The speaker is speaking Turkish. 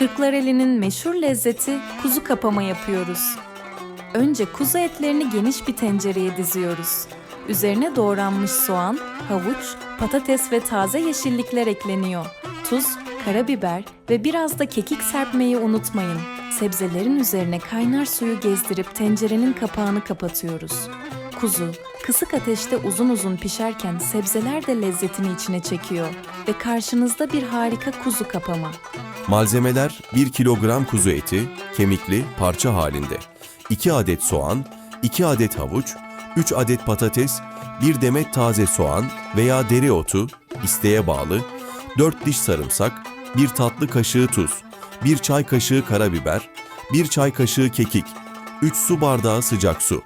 Kırklareli'nin meşhur lezzeti kuzu kapama yapıyoruz. Önce kuzu etlerini geniş bir tencereye diziyoruz. Üzerine doğranmış soğan, havuç, patates ve taze yeşillikler ekleniyor. Tuz, karabiber ve biraz da kekik serpmeyi unutmayın. Sebzelerin üzerine kaynar suyu gezdirip tencerenin kapağını kapatıyoruz. Kuzu, kısık ateşte uzun uzun pişerken sebzeler de lezzetini içine çekiyor ve karşınızda bir harika kuzu kapama. Malzemeler 1 kilogram kuzu eti, kemikli, parça halinde. 2 adet soğan, 2 adet havuç, 3 adet patates, 1 demet taze soğan veya dereotu, isteğe bağlı, 4 diş sarımsak, 1 tatlı kaşığı tuz, 1 çay kaşığı karabiber, 1 çay kaşığı kekik, 3 su bardağı sıcak su.